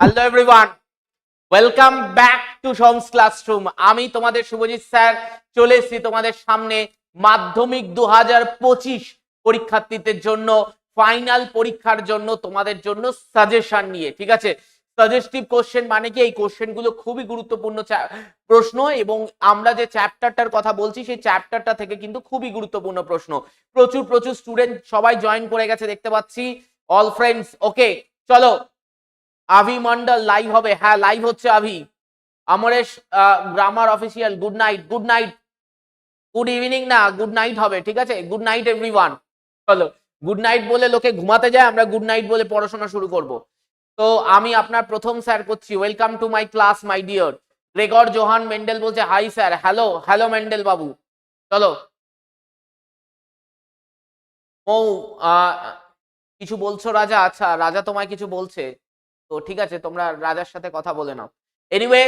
Hello everyone welcome back to Som's classroom আমি তোমাদের Subhajit sir, চলে এসেছি তোমাদের সামনে মাধ্যমিক দু পঁচিশ পরীক্ষার্থীদের জন্য ফাইনাল পরীক্ষার জন্য তোমাদের জন্য সাজেশন নিয়ে, ঠিক আছে? সাজেস্টিভ কোশ্চেন মানে কি? এই কোশ্চেনগুলো খুবই গুরুত্বপূর্ণ প্রশ্ন এবং আমরা যে চ্যাপ্টারটার কথা বলছি, সেই চ্যাপ্টারটা থেকে কিন্তু খুবই গুরুত্বপূর্ণ প্রশ্ন। প্রচুর প্রচুর স্টুডেন্ট সবাই জয়েন করে গেছে, দেখতে পাচ্ছি। অল ফ্রেন্ডস ওকে চলো। আভি মন্ডল লাইভ হবে। হ্যাঁ লাইভ হচ্ছে Avi. Amaresh grammar official good night good night good evening না গুড নাইট হবে, ঠিক আছে? গুড নাইট এভরিওয়ান চলো গুড নাইট বলে লোকে ঘুমাতে যায়, আমরা গুড নাইট বলে পড়াশোনা শুরু করব। তো আমি আপনার প্রথম স্যার করছি। Welcome to my class my dear Gregor Johann Mendel বলছে hi sir hello hello Mendel বাবু। চলো। ও কিছু বলছো রাজা? আচ্ছা রাজা তোমায় কিছু বলছে। তো ঠিক আছে, তোমরা রাজার সাথে কথা বলে নাও। এনিওয়ে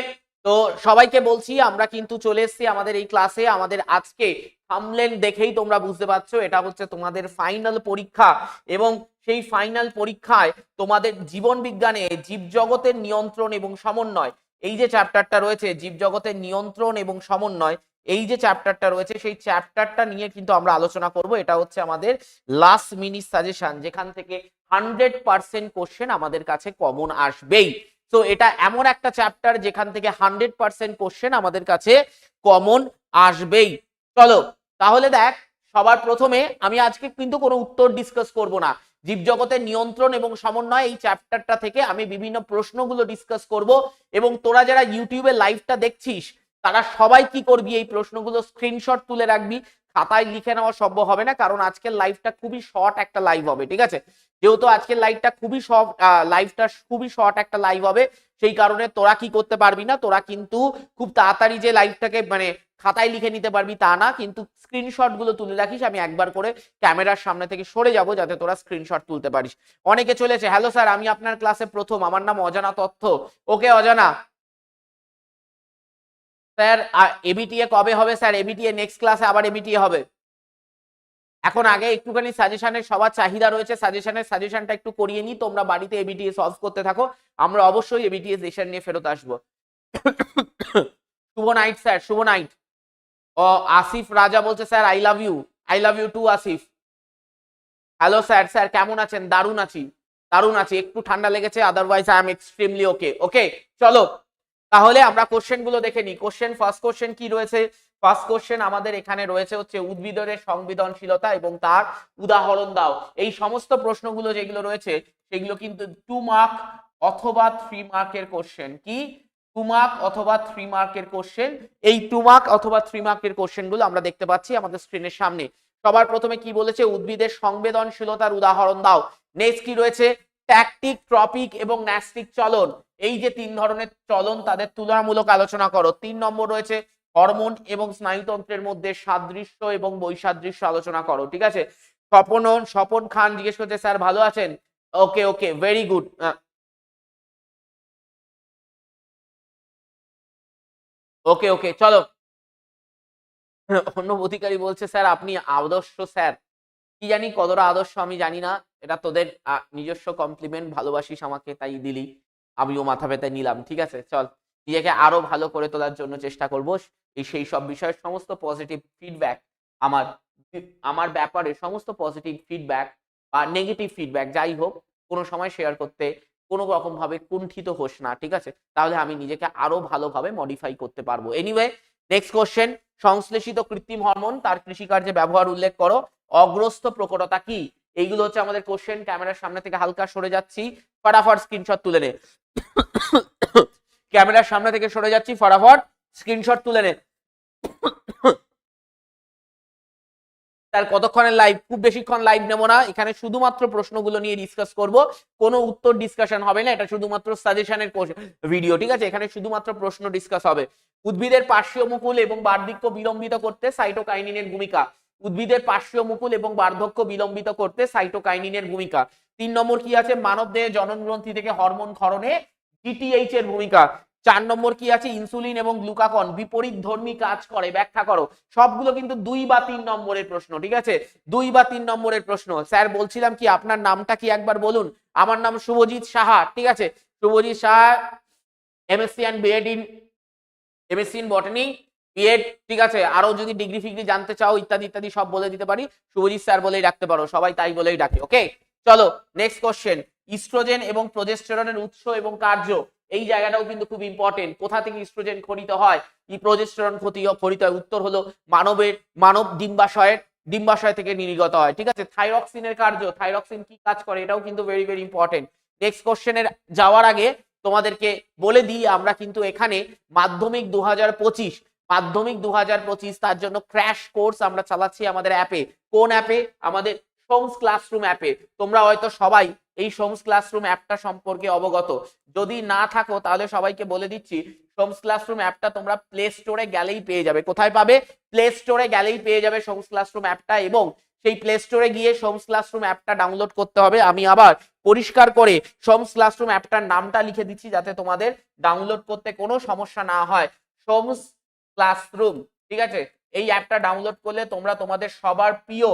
তো সবাইকে বলছি, আমরা কিন্তু চলে এসেছি আমাদের এই ক্লাসে আমাদের আজকে থামলেন দেখেই তোমরা বুঝতে পারছ, এটা হচ্ছে তোমাদের ফাইনাল পরীক্ষা। এবং সেই ফাইনাল পরীক্ষায় তোমাদের জীবন বিজ্ঞানে জীবজগতের নিয়ন্ত্রণ এবং সমন্বয়, এই যে চ্যাপ্টারটা রয়েছে, জীবজগতের নিয়ন্ত্রণ এবং সমন্বয় এই যে চ্যাপ্টারটা রয়েছে, সেই চ্যাপ্টারটা নিয়ে কিন্তু আমরা আলোচনা করব। এটা হচ্ছে আমাদের লাস্ট মিনিট সাজেশন যেখান থেকে হান্ড্রেড পার্সেন্ট কোশ্চেন আমাদের কাছে কমন আসবেই। তো এটা এমন একটা চ্যাপ্টার যেখান থেকে হান্ড্রেড পার্সেন্ট কোশ্চেন আমাদের কাছে কমন আসবেই। চলো, তাহলে দেখ, সবার প্রথমে আমি আজকে কিন্তু কোনো উত্তর ডিসকাস করব না। জীবজগতের নিয়ন্ত্রণ এবং সমন্বয় এই চ্যাপ্টারটা থেকে আমি বিভিন্ন প্রশ্নগুলো ডিসকাস করব এবং তোরা যারা ইউটিউবে লাইভটা দেখছিস তারা সবাই কি করবি? এই প্রশ্নগুলো স্ক্রিনশট তুলে রাখবি। খাতায় লিখে নেওয়া সম্ভব হবে না, কারণ আজকের লাইভটা খুবই শর্ট একটা লাইভ হবে, ঠিক আছে? যেহেতু আজকের লাইভটা খুবই শর্ট লাইভটা খুবই শর্ট একটা লাইভ হবে, সেই কারণে তোরা কি করতে পারবি না, তোরা কিন্তু খুব তাড়াতাড়ি যে লাইভটাকে মানে খাতায় লিখে নিতে পারবি তা না, কিন্তু স্ক্রিনশটগুলো তুলে রাখিস, আমি একবার করে ক্যামেরার সামনে থেকে সরে যাব, যাতে তোরা স্ক্রিনশট তুলতে পারিস। অনেকে চলেছে হ্যালো স্যার আমি আপনার ক্লাসে প্রথম, আমার নাম অজানা তথ্য। ওকে অজানা স্যার এবিটিএ কবে হবে স্যার? এবিটিএ নেক্সট ক্লাসে আবার এবিটিএ হবে। এখন আগে একটুখানি সাজেশনের সবার চাহিদা রয়েছে। সাজেশনের সাজেশনটা একটু করিয়ে নিই। তোমরা বাড়িতে এবিটিএ সলভ করতে থাকো। আমরা অবশ্যই এবিটিএ সেশন নিয়ে ফেরত আসব। শুভ নাইট স্যার। শুভ নাইট ও আসিফ রাজা বলছে, sir I love you I love you too Asif. Hello sir. Sir, কেমন আছেন? দারুণ আছি। দারুণ আছি। একটু ঠান্ডা লেগেছে otherwise I am extremely okay okay চলো। তাহলে আমরা কোশ্চেনগুলো দেখে নিই। কোশ্চেন ফার্স্ট কোশ্চেন কি রয়েছে? ফার্স্ট কোশ্চেন আমাদের এখানে রয়েছে হচ্ছে উদ্ভিদের সংবেদনশীলতা এবং তার উদাহরণ দাও। এই সমস্ত প্রশ্নগুলো যেগুলো রয়েছে, সেগুলো কিন্তু টু মার্ক অথবা থ্রি মার্কের কোশ্চেন কি? টু মার্ক অথবা থ্রি মার্কের কোশ্চেন এই টু মার্ক অথবা থ্রি মার্কের কোশ্চেনগুলো আমরা দেখতে পাচ্ছি আমাদের স্ক্রিনের সামনে। সবার প্রথমে কি বলেছে? উদ্ভিদের সংবেদনশীলতার উদাহরণ দাও। নেক্সট কি রয়েছে? ট্যাকটিক ট্রপিক এবং ন্যাস্টিক চলন। এই যে তিন ধরনের চলন তাদের তুলনামূলক আলোচনা করো, তিন নম্বর রয়েছে হরমোন এবং স্নায়ুতন্ত্রের মধ্যে সাদৃশ্য এবং বৈসাদৃশ্য আলোচনা করো, ঠিক আছে? স্বপন স্বপন খান জিজ্ঞেস করছে, স্যার, ভালো আছেন? ওকে okay very good okay okay, চলো। অন্য অধিকারী বলছে, স্যার, আপনি আদর্শ, স্যার। কি জানি, কতটা আদর্শ আমি জানি না। এটা তোদের নিজস্ব কমপ্লিমেন্ট ভালোবাসিস আমাকে, তাই দিলি। আমিও মাথা পেতে নিলাম, ঠিক আছে? চল, নিজেকে আরও ভালো করে তোলার জন্য চেষ্টা করব। এই সেই সব বিষয়ের সমস্ত পজিটিভ ফিডব্যাক আমার আমার ব্যাপারে সমস্ত পজিটিভ ফিডব্যাক বা নেগেটিভ ফিডব্যাক যাই হোক, কোনো সময় শেয়ার করতে কোনো রকম ভাবে কুণ্ঠিত হোস না, ঠিক আছে? তাহলে আমি নিজেকে আরও ভালোভাবে মডিফাই করতে পারব। এনিওয়ে নেক্সট কোশ্চেন সংশ্লেষিত কৃত্রিম হরমোন তার কৃষিকার্যে ব্যবহার উল্লেখ করো। অগ্রস্ত প্রকটতা কি? এইগুলো হচ্ছে আমাদের কোশ্চেন ক্যামেরার সামনে থেকে হালকা সরে যাচ্ছি। ফটাফট স্ক্রিনশট তুলে নে। ক্যামেরার সামনে থেকে সরে যাচ্ছি, ফটাফট স্ক্রিনশট তুলে নে। তার কতক্ষণের লাইভ খুব বেশিক্ষণ লাইভ নেব না। এখানে শুধুমাত্র প্রশ্নগুলো নিয়ে ডিসকাস করব। কোনো উত্তর ডিসকাশন হবে না। এটা শুধুমাত্র সাজেশনের ভিডিও ঠিক আছে? এখানে শুধুমাত্র প্রশ্ন ডিসকাস হবে। উদ্ভিদের পার্শ্বীয় মুকুল এবং বার্ধক্য বিলম্বিত করতে সাইটোকাইনিনের ভূমিকা। উদ্ভিদের পার্শ্বীয় মুকুল এবং বার্ধক্য বিলম্বিত করতে সাইটোকাইনিনের ভূমিকা। তিন নম্বর কি আছে? মানব দেহে জনন গ্রন্থি থেকে হরমোন ক্ষরণে জিটিএইচ এর ভূমিকা। চার নম্বর কি আছে? ইনসুলিন এবং গ্লুকাকন বিপরীত ধর্মী কাজ করে। ব্যাখ্যা করো। সবগুলো কিন্তু দুই বা তিন নম্বরের প্রশ্ন, ঠিক আছে? দুই বা তিন নম্বরের প্রশ্ন। স্যার, বলছিলাম কি আপনার নামটা কি একবার বলুন? আমার নাম শুভজিৎ সাহা, ঠিক আছে? Subhajit Saha MSc and BEd in MSc in botany BEd ঠিক আছে? আরও যদি ডিগ্রি ফিগ্রি জানতে চাও, ইত্যাদি ইত্যাদি, সব বলে দিতে পারি। শুভজিৎ স্যার বলেই ডাকতে পারো। সবাই তাই বলেই ডাকে ওকে চলো নেক্সট কোশ্চেন ইস্ট্রোজেন এবং প্রজেস্টেরনের উৎস এবং কার্য, এই জায়গাটাও কিন্তু খুব ইম্পর্টেন্ট কোথা থেকে ইস্ট্রোজেন খরিত হয়? কি প্রজেস্টেরন ক্ষতি খরিত হয়? উত্তর হলো মানবের, মানব ডিম্বাশয়ের, ডিম্বাশয় থেকে নির্গত হয়, ঠিক আছে? থাইরক্সিনের কার্য থাইরক্সিন কি কাজ করে? এটাও কিন্তু ভেরি ভেরি ইম্পর্টেন্ট নেক্সট কোশ্চেনের যাওয়ার আগে তোমাদেরকে বলে দিই, আমরা কিন্তু এখানে মাধ্যমিক দু হাজার পঁচিশ মাধ্যমিক দু হাজার পঁচিশ, তার জন্য ক্র্যাশ কোর্স আমরা চালাচ্ছি আমাদের অ্যাপে কোন অ্যাপে আমাদের সোমস ক্লাসরুম অ্যাপে তোমরা হয়তো সবাই এই সোমস ক্লাসরুম অ্যাপটা সম্পর্কে অবগত। যদি না থাকো, তাহলে সবাইকে বলে দিচ্ছি সোমস ক্লাসরুম অ্যাপটা তোমরা প্লে স্টোরে গেলেই পেয়ে যাবে। কোথায় পাবে? প্লে স্টোরে গেলেই পেয়ে যাবে সোমস ক্লাসরুম অ্যাপটা এবং সেই প্লে স্টোরে গিয়ে সোমস ক্লাসরুম অ্যাপটা ডাউনলোড করতে হবে। আমি আবার পরিষ্কার করে সোমস ক্লাসরুম অ্যাপটার নামটা লিখে দিচ্ছি যাতে তোমাদের ডাউনলোড করতে কোনো সমস্যা না হয়। সোমস ক্লাসরুম, ঠিক আছে? এই অ্যাপটা ডাউনলোড করলে তোমরা তোমাদের সবার প্রিয়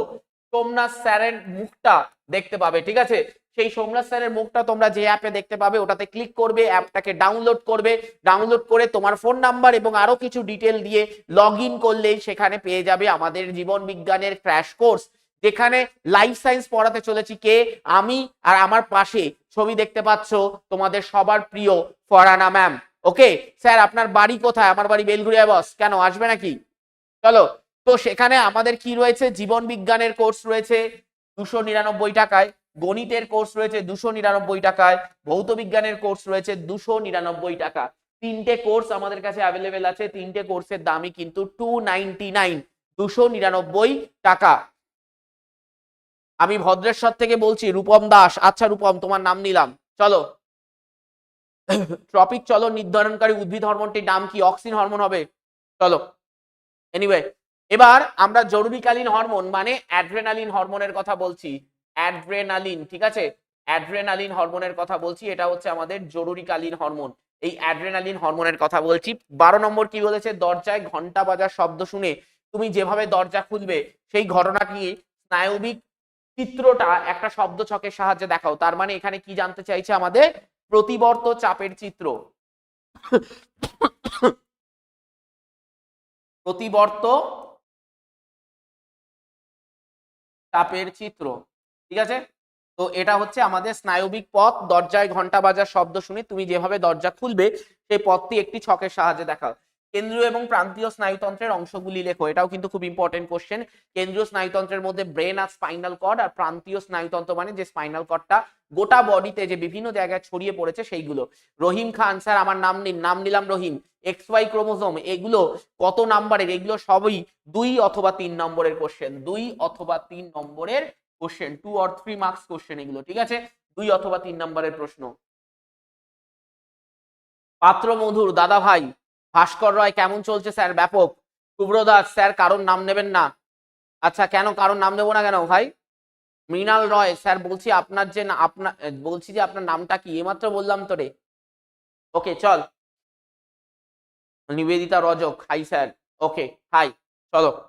সোমনাথ স্যারের মুখটা দেখতে পাবে, ঠিক আছে? সেই সোমনাথ স্যারের মুখটা তোমরা যে অ্যাপে দেখতে পাবে, ওটাতে ক্লিক করবে অ্যাপটাকে ডাউনলোড করবে। ডাউনলোড করে তোমার ফোন নাম্বার এবং আরও কিছু ডিটেল দিয়ে লগ ইন করলেই সেখানে পেয়ে যাবে আমাদের জীবন বিজ্ঞানের ক্র্যাশ কোর্স যেখানে লাইফ সায়েন্স পড়াতে চলেছি কে? আমি আর আমার পাশে ছবি দেখতে পাচ্ছ তোমাদের সবার প্রিয় ফরানা ম্যাম ওকে, স্যার, আপনার বাড়ি কোথায়? আমার বাড়ি বেলঘুরিয়া, বস। কেন, আসবে নাকি? চলো। তো সেখানে আমাদের কি রয়েছে? জীবন বিজ্ঞানের কোর্স রয়েছে দুশো নিরানব্বই টাকায়, গণিতের কোর্স রয়েছে দুশো নিরানব্বই টাকায়, ভৌত বিজ্ঞানের কোর্স রয়েছে দুশো নিরানব্বই টাকা। তিনটে কোর্স আমাদের কাছে অ্যাভেলেবেল আছে, তিনটে কোর্সের দামই কিন্তু টু নাইনটি নাইন দুশো নিরানব্বই টাকা। আমি ভদ্রেশ্বর থেকে বলছি, রূপম দাস। আচ্ছা রূপম, তোমার নাম নিলাম। চলো। ট্রপিক চলো, নির্ধারণকারী উদ্ভিদ হরমোনটির নাম কি? অক্সিন হরমোন হবে। চলো। এনিওয়ে এবার আমরা জরুরিকালীন হরমোন মানে অ্যাড্রেনালিন হরমোনের কথা বলছি। অ্যাড্রেনালিন ঠিক আছে? অ্যাড্রেনালিন হরমোনের কথা বলছি। এটা হচ্ছে আমাদের জরুরিকালীন হরমোন এই অ্যাড্রেনালিন হরমোনের কথা বলছি। বারো নম্বর কি বলেছে? দরজায় ঘণ্টা বাজার শব্দ শুনে তুমি যেভাবে দরজা খুলবে, সেই ঘটনাটি স্নায়বিক চিত্রটা একটা শব্দ ছকের সাহায্যে দেখাও। তার মানে এখানে কি জানতে চাইছে আমাদের? প্রতিবর্ত চাপের চিত্র। প্রতিবর্ত চাপের চিত্র, ঠিক আছে? তো এটা হচ্ছে আমাদের স্নায়বিক পথ, দরজায় ঘণ্টা বাজার শব্দ শুনে তুমি যেভাবে দরজা খুলবে, সেই পথটি একটি ছকের সাহায্যে দেখাও। কেন্দ্রীয় এবং প্রান্তীয় স্নায়ুতন্ত্রের অংশগুলি লেখো, এটাও কিন্তু খুব ইম্পর্টেন্ট কোশ্চেন কেন্দ্রীয় স্নায়ুতন্ত্রের মধ্যে ব্রেন আর স্পাইনাল কর্ড আর প্রান্তীয় স্নায়ুতন্ত্র মানে যে স্পাইনাল কর্ডটা গোটা বডিতে যে বিভিন্ন জায়গায় ছড়িয়ে পড়েছে সেইগুলো। রহিম খান, স্যার আমার নাম নিন, নাম নিলাম রহিম। এক্স ওয়াই ক্রোমোজোম এগুলো কত নাম্বারের এগুলো সবই দুই অথবা তিন নম্বরের কোশ্চেন দুই অথবা তিন নম্বরের question two or three marks question এগুলো, ঠিক আছে? দুই অথবা তিন নম্বরের প্রশ্ন। পাত্র মধুর দাদা ভাই ভাস্কর রয় কেমন চলছে স্যার? ব্যাপক। শুভ্র দাস স্যার, কারোর নাম নেবেন না। আচ্ছা কেন কারোর নাম নেব না কেন ভাই? মৃণাল রয়, স্যার, বলছি আপনার যে না- আপনার বলছি যে আপনার নামটা কি? এমাত্র বললাম তো রে। ওকে, চল। Nibedita Rajak, hi sir. Okay, hi, চলো।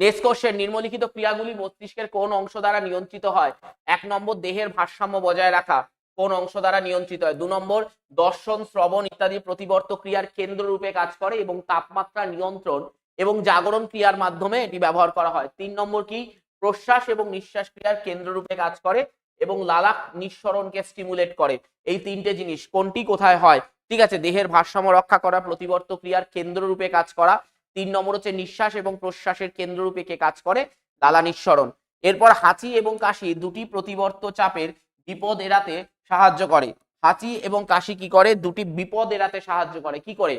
নেক্সট কোশ্চেন, নিম্নলিখিত ক্রিয়াগুলি মস্তিষ্কের কোন অংশ দ্বারা নিয়ন্ত্রিত হয়? এক নম্বর, দেহের ভারসাম্য বজায় রাখা। কোন অংশ দ্বারা নিয়ন্ত্রিত হয়? দু নম্বর, দর্শন, শ্রবণ ইত্যাদি প্রতিবর্ত ক্রিয়ার কেন্দ্র রূপে কাজ করে এবং তাপমাত্রা নিয়ন্ত্রণ এবং জাগরণ ক্রিয়ার মাধ্যমে এটি ব্যবহার করা হয়। তিন নম্বর কি? প্রশ্বাস এবং নিঃশ্বাস ক্রিয়ার কেন্দ্র রূপে কাজ করে এবং লালাক নিঃসরণকে স্টিমুলেট করে। এই তিনটে জিনিস, কোনটি কোথায় হয়? ঠিক আছে, দেহের ভারসাম্য রক্ষা করা, প্রতিবর্ত ক্রিয়ার কেন্দ্র রূপে কাজ করা। তিন নম্বর হচ্ছে নিঃশ্বাস এবং প্রশ্বাসের কেন্দ্র রূপে কে কাজ করে? লালা নিঃসরণ। এরপর হাঁচি এবং কাশি দুটি প্রতিবর্ত চাপের বিপদ এড়াতে সাহায্য করে। হাঁচি এবং কাশি কি করে? দুটি বিপদ এড়াতে সাহায্য করে। কি করে?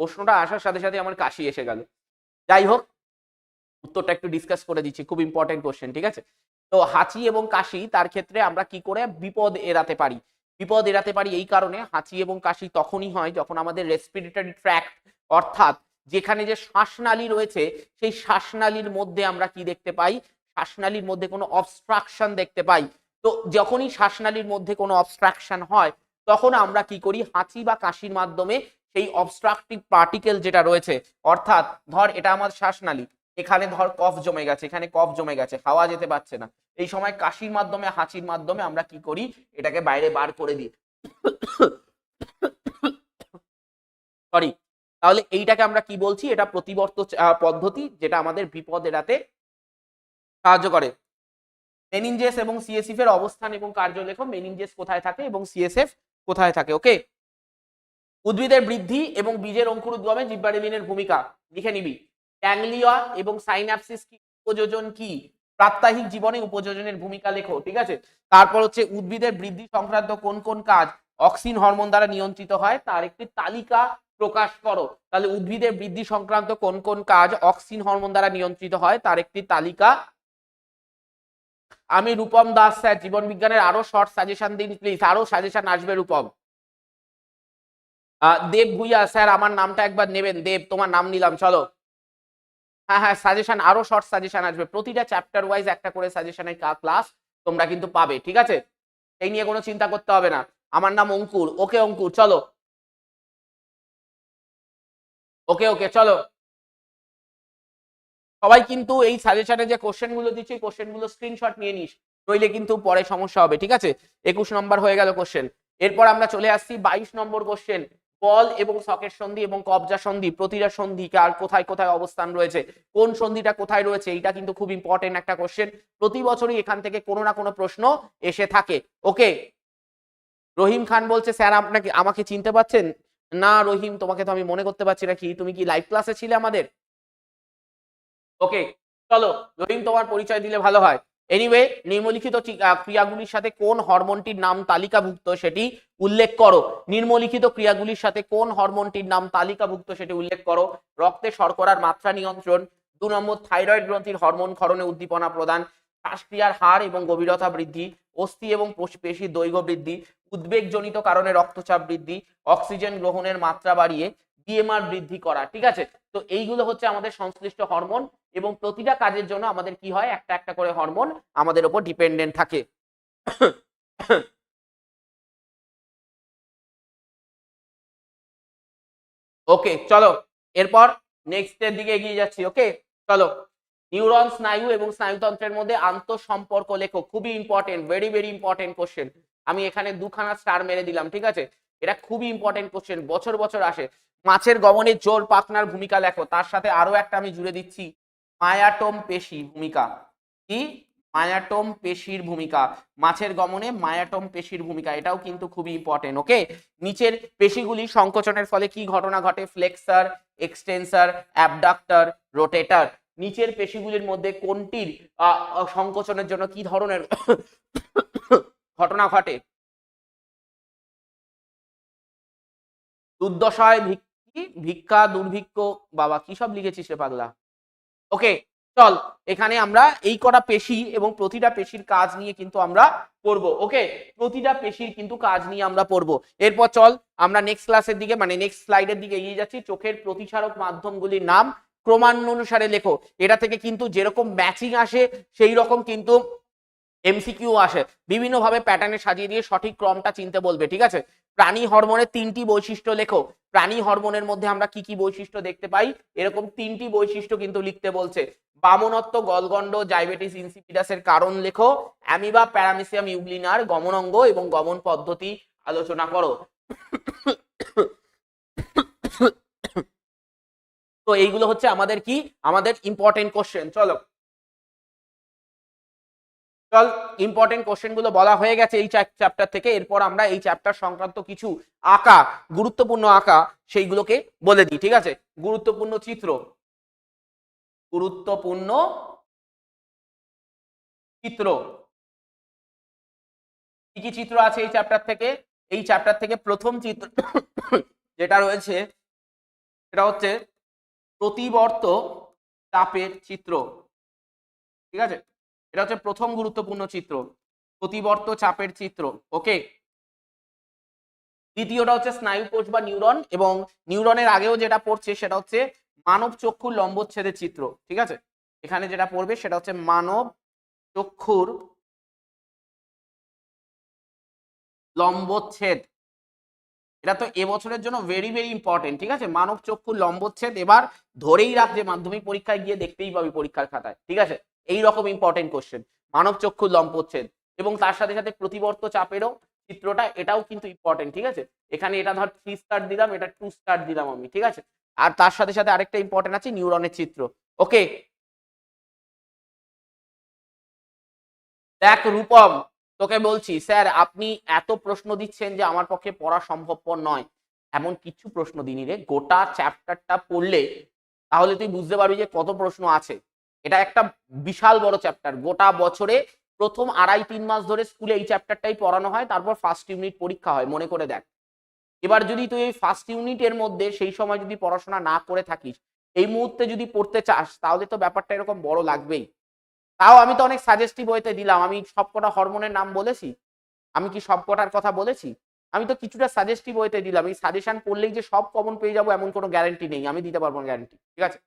প্রশ্নটা আসার সাথে সাথে আমার কাশি এসে গেল। যাই হোক, উত্তরটা একটু ডিসকাস করে দিচ্ছি। খুব ইম্পর্টেন্ট কোশ্চেন ঠিক আছে? তো হাঁচি এবং কাশি, তার ক্ষেত্রে আমরা কি করে? বিপদ এড়াতে পারি। বিপদ এড়াতে পারি এই কারণে হাঁচি এবং কাশি তখনই হয় যখন আমাদের রেসপিরেটরি ট্র্যাক্ট অর্থাৎ যেখানে যে শ্বাসনালী রয়েছে, সেই শ্বাসনালীর মধ্যে আমরা কি দেখতে পাই? শ্বাসনালীর মধ্যে কোনো অবস্ট্রাকশন দেখতে পাই। তো যখনই শ্বাসনালীর মধ্যে কোনো অবস্ট্রাকশন হয়, তখন আমরা কি করি? হাঁচি বা কাশির মাধ্যমে সেই অবস্ট্রাকটিভ পার্টিকেল যেটা রয়েছে, অর্থাৎ ধর এটা আমার শ্বাসনালী, এখানে ধর কফ জমে গেছে, এখানে কফ জমে গেছে, হাওয়া যেতে পারছে না। এই সময় কাশির মাধ্যমে, হাঁচির মাধ্যমে আমরা কি করি? এটাকে বাইরে বার করে দিই। সরি তাহলে এইটাকে আমরা কি বলছি? এটা প্রতিবর্ত পদ্ধতি যেটা আমাদের বিপদ এড়াতে সাহায্য করে। মেনিনজেস এবং সিএসএফ এর অবস্থান এবং কার্য লেখো মেনিনজেস কোথায় থাকে এবং সিএসএফ কোথায় থাকে ওকে উদ্ভিদের বৃদ্ধি এবং বীজের অঙ্কুরোদ্গমে জিব্বারেলিনের ভূমিকা, লিখে নিবি। গ্যাংলিয়া এবং সাইন্যাপসিস কি? উপযোজন কি? প্রাত্যহিক জীবনে উপযোজনের ভূমিকা লেখো, ঠিক আছে? তারপর হচ্ছে উদ্ভিদের বৃদ্ধি সংক্রান্ত কোন কোন কাজ? অক্সিন হরমোন দ্বারা নিয়ন্ত্রিত হয়, তার একটি তালিকা প্রকাশ করো। তাহলে উদ্ভিদের বৃদ্ধি সংক্রান্ত কোন কোন কাজ অক্সিন হরমোন দ্বারা নিয়ন্ত্রিত হয় তার একটি তালিকা। আমি রূপম দাস স্যার, জীবন বিজ্ঞানের আরও শর্ট সাজেশন দিন প্লিজ আরও সাজেশন আসবে রূপম। দেব ভুইয়া, স্যার, আমার নামটা একবার নেবেন। দেব, তোমার নাম নিলাম, চলো। হ্যাঁ হ্যাঁ সাজেশন আরও শর্ট সাজেশন আসবে। প্রতিটা চ্যাপ্টার ওয়াইজ একটা করে সাজেশনের ক্লাস তোমরা কিন্তু পাবে, ঠিক আছে? এই নিয়ে কোনো চিন্তা করতে হবে না। আমার নাম অঙ্কুর। ওকে, অঙ্কুর, চলো। ওকে ওকে চলো। সবাই কিন্তু এই সাজেশনে যে কোশ্চেনগুলো দিচ্ছি কোশ্চেনগুলো স্ক্রিনশট নিয়ে নিস। নইলে কিন্তু পরে সমস্যা হবে, ঠিক আছে? একুশ নম্বর হয়ে গেল কোশ্চেন এরপর আমরা চলে আসছি বাইশ নম্বর কোশ্চেন বল এবং সকের সন্ধি এবং কবজা সন্ধি, প্রতিটা সন্ধি কার কোথায় কোথায় অবস্থান রয়েছে? কোন সন্ধিটা কোথায় রয়েছে? এটা কিন্তু খুব ইম্পর্টেন্ট একটা কোশ্চেন প্রতি বছরই এখান থেকে কোনো না কোনো প্রশ্ন এসে থাকে। ওকে রহিম খান বলছে, স্যার, আপনাকে, আমাকে চিনতে পাচ্ছেন না রহিম, তোমাকে তো আমি মনে করতে পারছি না কি, তুমি কি লাইভ ক্লাসে ছিলে আমাদের? ওকে চলো, রহিম তোমার পরিচয় দিলে ভালো হয়। এনিওয়ে নিম্নলিখিত ক্রিয়াগুলির সাথে কোন হরমোনটির নাম তালিকাভুক্ত সেটি উল্লেখ করো। নিম্নলিখিত ক্রিয়াগুলির সাথে কোন হরমোনটির নাম তালিকাভুক্ত সেটি উল্লেখ করো। রক্তে শর্করার মাত্রা নিয়ন্ত্রণ। দু নম্বর, থাইরয়েড গ্রন্থির হরমোন ক্ষরণে উদ্দীপনা প্রদান। শ্বাসক্রিয়ার হার এবং গভীরতা বৃদ্ধি, অস্থি এবং পেশির দৈর্ঘ্য বৃদ্ধি, উদ্বেগজনিত কারণে রক্তচাপ বৃদ্ধি, অক্সিজেন গ্রহণের মাত্রা বাড়িয়ে বিএমআর বৃদ্ধি করা, ঠিক আছে? তো এইগুলো হচ্ছে আমাদের সংশ্লিষ্ট হরমোন এবং প্রতিটা কাজের জন্য আমাদের কি হয়? একটা একটা করে হরমোন আমাদের উপর ডিপেন্ডেন্ট থাকে। ওকে, চলো, এরপর নেক্সটের দিকে এগিয়ে যাচ্ছি, ওকে? চলো নিউরন স্নায়ু এবং স্নায়ুতন্ত্রের মধ্যে আন্তঃসম্পর্ক লেখো। খুবই important very very important question আমি এখানে দুখানা স্টার মেরে দিলাম, ঠিক আছে? এটা খুবই ইম্পর্টেন্ট কোশ্চেন বছর বছর আসে। মাছের গমনে জোর পাখনার ভূমিকা লেখো। তার সাথে আরও একটা আমি জুড়ে দিচ্ছি। মায়াটোম পেশি ভূমিকা। কি? মায়াটোম পেশির ভূমিকা। মাছের গমনে মায়াটোম পেশির ভূমিকা, এটাও কিন্তু খুবই ইম্পর্টেন্ট ওকে নিচের পেশিগুলি সংকোচনের ফলে কি ঘটনা ঘটে? ফ্লেক্সার এক্সটেন্সার অ্যাবডাক্টর রোটেটর নিচের পেশিগুলির মধ্যে কোনটির সংকোচনের জন্য কি ধরনের ঘটনা ঘটে? দুর্দশায় ভিক্ষি, ভিক্ষা, দুর্ভিক্ষ, বাবা, কি সব লিখেছিস রে পাগলা? ওকে, চল, এখানে আমরা এই কটা পেশি এবং প্রতিটা পেশির কাজ নিয়ে কিন্তু আমরা পড়ব, ওকে? প্রতিটা পেশির কিন্তু কাজ নিয়ে আমরা পড়ব। এরপর চল, আমরা নেক্সট ক্লাসের দিকে মানে নেক্সট স্লাইডের দিকে এগিয়ে যাচ্ছি। চোখের প্রতিসারক মাধ্যমগুলির নাম ক্রমান্বনুসারে লেখো। এটা থেকে কিন্তু যেরকম ম্যাচিং আসে সেই রকম কিন্তু এমসিকিউ আসে। বিভিন্ন ভাবে প্যাটার্নে সাজিয়ে দিয়ে সঠিক ক্রমটা চিনতে বলবে, ঠিক আছে? প্রাণী হরমোনের তিনটি বৈশিষ্ট্য লেখো। প্রাণী হরমোনের মধ্যে আমরা কি কি বৈশিষ্ট্য দেখতে পাই? এরকম তিনটি বৈশিষ্ট্য কিন্তু লিখতে বলছে। বামনত্ব, গলগণ্ড ডায়াবেটিস ইনসিপিডাসের কারণ লেখো। অ্যামিবা, প্যারামিসিয়াম, ইউগ্লিনার গমন অঙ্গ এবং গমন পদ্ধতি আলোচনা করো। তো এইগুলো হচ্ছে আমাদের কি? আমাদের ইম্পর্টেন্ট কোশ্চেন চলো। চল ইম্পর্টেন্ট কোশ্চেনগুলো বলা হয়ে গেছে এই চ্যাপ্টার থেকে। এরপর আমরা এই চ্যাপ্টার সংক্রান্ত কিছু আঁকা, গুরুত্বপূর্ণ আঁকা, সেইগুলোকে বলে দিই, ঠিক আছে? গুরুত্বপূর্ণ চিত্র। গুরুত্বপূর্ণ চিত্র। কি কি চিত্র আছে এই চ্যাপ্টার থেকে? এই চ্যাপ্টার থেকে প্রথম চিত্র যেটা রয়েছে, সেটা হচ্ছে প্রতিবর্ত চাপের চিত্র। ঠিক আছে? এটা হচ্ছে প্রথম গুরুত্বপূর্ণ চিত্র। প্রতিবর্ত চাপের চিত্র। ওকে? দ্বিতীয়টা হচ্ছে স্নায়ু স্নায়ুকোষ বা নিউরন এবং নিউরনের আগেও যেটা পড়ছে সেটা হচ্ছে মানব চক্ষুর লম্বচ্ছেদের চিত্র। ঠিক আছে? এখানে যেটা পড়বে সেটা হচ্ছে মানব চক্ষুর লম্বচ্ছেদ। এটা তো এবছরের জন্য ভেরি ভেরি ইম্পর্টেন্ট ঠিক আছে? মানব চক্ষু লম্বচ্ছেদ এবার ধরেই রাখ যে মাধ্যমিক পরীক্ষায় গিয়ে দেখতেই পাবি পরীক্ষার খাতায়, ঠিক আছে? এই রকম ইম্পর্টেন্ট কোশ্চেন মানব চক্ষু লম্বচ্ছেদ এবং তার সাথে সাথে প্রতিবর্ত চাপেরও চিত্রটা এটাও কিন্তু ইম্পর্টেন্ট ঠিক আছে? এখানে এটা ধর থ্রি স্টার দিলাম, এটা টু স্টার দিলাম আমি, ঠিক আছে? আর তার সাথে সাথে আরেকটা ইম্পর্টেন্ট আছে নিউরনের চিত্র ওকে দেখ রূপম তোকে বলছি, স্যার, আপনি এত প্রশ্ন দিচ্ছেন যে আমার পক্ষে পড়া সম্ভবপর নয়। এমন কিছু প্রশ্ন দিনি রে। গোটা চ্যাপ্টারটা পড়লে তাহলে তুই বুঝতে পারবি যে কত প্রশ্ন আছে। এটা একটা বিশাল বড় চ্যাপ্টার। গোটা বছরে প্রথম আড়াই, তিন মাস ধরে স্কুলে এই চ্যাপ্টারটাই পড়ানো হয়, তারপর ফার্স্ট ইউনিট পরীক্ষা হয়, মনে করে দেখ। এবার যদি তুই এই ফার্স্ট ইউনিটের মধ্যে সেই সময় যদি পড়াশোনা না করে থাকিস, এই মুহূর্তে যদি পড়তে চাস, তাহলে তো ব্যাপারটা এরকম বড় লাগবেই। তাও আমি তো অনেক সাজেস্টিভ হইতে দিলাম। আমি সবকটা হরমোনের নাম বলেছি। আমি কি সবকটার কথা বলেছি? আমি তো কিছুটা সাজেস্টিভ হইতে দিলাম। এই সাজেশন পড়লেই যে সব কমন পেয়ে যাব এমন কোনো গ্যারান্টি নেই। আমি দিতে পারব না গ্যারান্টি ঠিক আছে?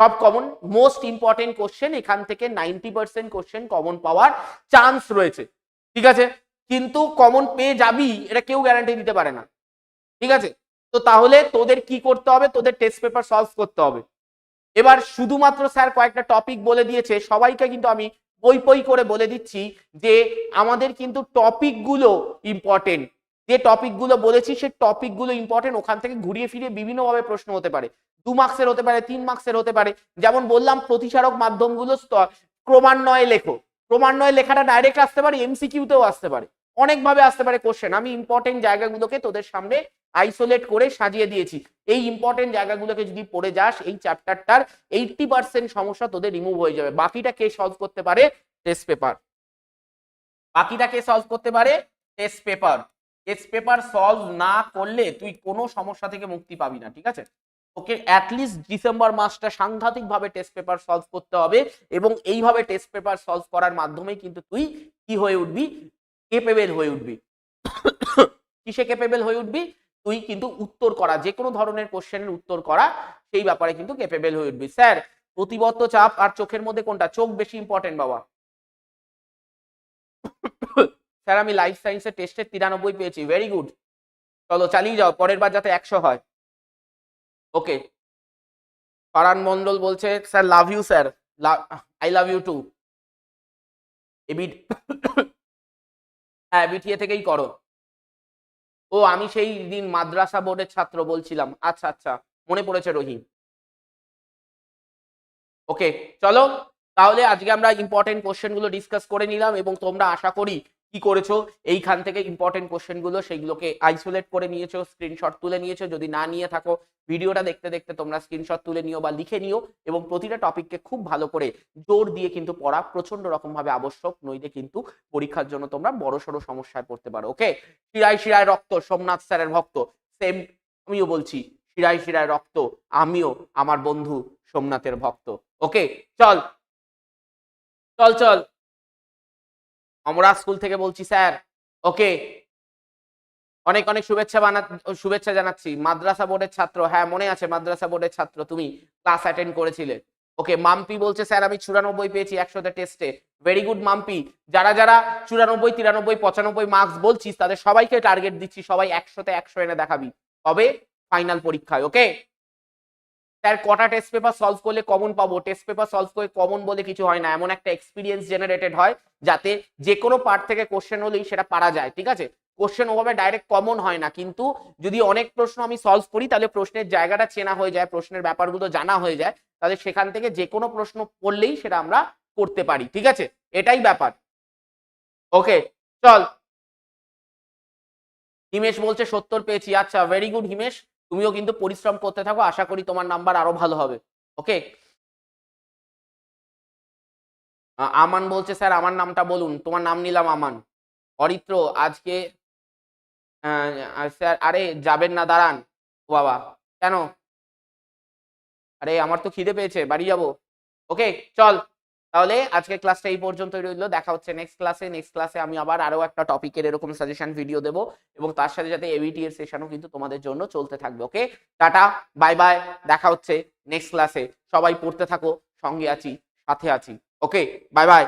সব কমন মোস্ট ইম্পর্টেন্ট কোশ্চেন এখান থেকে নাইনটি পার্সেন্ট কোশ্চেন কমন পাওয়ার চান্স রয়েছে। ঠিক আছে? কিন্তু কমন পেয়ে যাবি, এটা কেউ গ্যারান্টি দিতে পারে না। ঠিক আছে? তো তাহলে তোদের কি করতে হবে? তোদের টেস্ট পেপার সলভ করতে হবে। এবার শুধুমাত্র স্যার কয়েকটা টপিক বলে দিয়েছে, সবাইকে কিন্তু আমি বই পই করে বলে দিচ্ছি যে আমাদের কিন্তু টপিকগুলো ইম্পর্টেন্ট যে টপিকগুলো বলেছি সেই টপিকগুলো ইম্পর্টেন্ট ওখান থেকে ঘুরিয়ে ফিরিয়ে বিভিন্নভাবে প্রশ্ন হতে পারে। দু মার্কসের হতে পারে, তিন মার্কসের হতে পারে। যেমন বললাম, প্রতিসারক মাধ্যমগুলো ক্রমান্বয়ে লেখো। ক্রমান্বয়ে লেখাটা ডাইরেক্ট আসতে পারে এমসিকিউতেও আসতে পারে। অনেকভাবে আসতে পারে কোশ্চেন আমি ইম্পর্টেন্ট জায়গাগুলোকে তোদের সামনে আইসোলেট করে সাজিয়ে দিয়েছি। এই ইম্পর্টেন্ট জায়গাগুলোকে যদি পড়ে যাস, এই চ্যাপ্টারটার এইটটি পার্সেন্ট সমস্যা তোদের রিমুভ হয়ে যাবে। বাকিটা কে সলভ করতে পারে? টেস্ট পেপার বাকিটা কে সলভ করতে পারে? Test paper test paper solve না করলে তুই কোনো সমস্যা থেকে মুক্তি পাবি না, ঠিক আছে? ওকে অ্যাটলিস্ট ডিসেম্বর মাসটা সাংঘাতিক ভাবে টেস্ট পেপার সলভ করতে হবে এবং এইভাবে টেস্ট পেপার সলভ করার মাধ্যমে কিন্তু তুই কি হয়ে উঠবি? কেপেবেল হয়ে উঠবি। কিসে কেপেবেল হয়ে উঠবি? তুই কিন্তু উত্তর করা যে কোনো ধরনের কোশ্চেনের উত্তর করা, সেই ব্যাপারে কিন্তু কেপেবেল হয়ে উঠবি। স্যার, প্রতিবদ্ধ চাপ আর চোখের মধ্যে কোনটা? চোখ বেশি ইম্পর্টেন্ট বাবা। স্যার, আমি লাইফ সায়েন্সের টেস্টে তিরানব্বই পেয়েছি। ভেরি গুড চলো, চালিয়ে যাও। পরের বার যাতে একশো হয়। ওকে পারান মন্ডল বলছে, sir love you sir I love you too AB হ্যাঁ বিটিএ থেকেই করো। ও, আমি সেই দিন মাদ্রাসা বোর্ডের ছাত্র বলছিলাম। আচ্ছা আচ্ছা মনে পড়েছে রহিম। ওকে, চলো। তাহলে আজকে আমরা ইম্পর্টেন্ট কোশ্চেনগুলো ডিসকাস করে নিলাম এবং তোমরা আশা করি কি করেছ, এইখান থেকে ইম্পর্টেন্ট কোশ্চেনগুলো সেগুলোকে আইসোলেট করে নিয়েছো স্ক্রিনশট তুলে নিয়েছো, যদি না নিয়ে থাকো, ভিডিওটা দেখতে দেখতে তোমরা স্ক্রিনশট তুলে নিও বা লিখে নিও এবং প্রতিটা টপিককে খুব ভালো করে জোর দিয়ে কিন্তু পড়া প্রচণ্ড রকম ভাবে আবশ্যক, নইলে কিন্তু পরীক্ষার জন্য তোমরা বড় সড়ো সমস্যায় পড়তে পারো ওকে শিরায় শিরায় রক্ত, সোমনাথ স্যারের ভক্ত সেম আমিও বলছি, শিরায় শিরায় রক্ত, আমিও আমার বন্ধু সোমনাথের ভক্ত ওকে চল চল চল। আমরা স্কুল থেকে বলছি, স্যার, ওকে, অনেক অনেক শুভেচ্ছা বানা, শুভেচ্ছা জানাচ্ছি। মাদ্রাসা বোর্ডের ছাত্র হ্যাঁ মনে আছে, মাদ্রাসা বোর্ডের ছাত্র, তুমি ক্লাস অ্যাটেন্ড করেছিলে। ওকে, মাম্পি বলছে, স্যার, আমি চুরানব্বই পেয়েছি একশোতে টেস্টে। Very good Mampi. যারা যারা চুরানব্বই, তিরানব্বই, পঁচানব্বই মার্কস বলছিস, তাদের সবাইকে টার্গেট দিচ্ছি, সবাই একশোতে একশো এনে দেখাবি। তবে ফাইনাল পরীক্ষায়, ওকে? স্যার, কটা টেস্ট পেপার সলভ করলে কমন পাবো? টেস্ট পেপার সলভ করে কমন বলে কিছু হয় না, এমন একটা এক্সপিরিয়েন্স জেনারেটেড হয়, যাতে যে কোনো পার্ট থেকে কোশ্চেন হলেই সেটা পারা যায়, ঠিক আছে? কোশ্চেন ওভাবে ডাইরেক্ট কমন হয় না, কিন্তু যদি অনেক প্রশ্ন আমি সলভ করি, তাহলে প্রশ্নের জায়গাটা চেনা হয়ে যায়, প্রশ্নের ব্যাপারগুলো জানা হয়ে যায়, তাহলে সেখান থেকে যে কোনো প্রশ্ন পড়লেই সেটা আমরা করতে পারি, ঠিক আছে? এটাই ব্যাপার। ওকে চল। হিমেশ বলছে সত্তর পেয়েছি আচ্ছা ভেরি গুড হিমেশ। তুমিও কিন্তু পরিশ্রম করতে থাকো, আশা করি তোমার নাম্বার আরও ভালো হবে ওকে আমান বলছে, স্যার, আমার নামটা বলুন, তোমার নাম নিলাম আমান। অরিত্র, আজকে স্যার, আরে, যাবেন না, দাঁড়ান। ও বাবা, কেন? আরে, আমার তো খিদে পেয়েছে, বাড়ি যাব। ওকে চল। তাহলে আজকে ক্লাসটা এই পর্যন্তই রইল। দেখা হচ্ছে নেক্সট ক্লাসে নেক্সট ক্লাসে আমি আবার আরও একটা টপিকের এরকম সাজেশন ভিডিও দেবো এবং তার সাথে সাথে এবিটি এর সেশনও কিন্তু তোমাদের জন্য চলতে থাকবে ওকে টাটা বাই বাই দেখা হচ্ছে নেক্সট ক্লাসে সবাই পড়তে থাকো। সঙ্গে আছি, সাথে আছি ওকে বাই বাই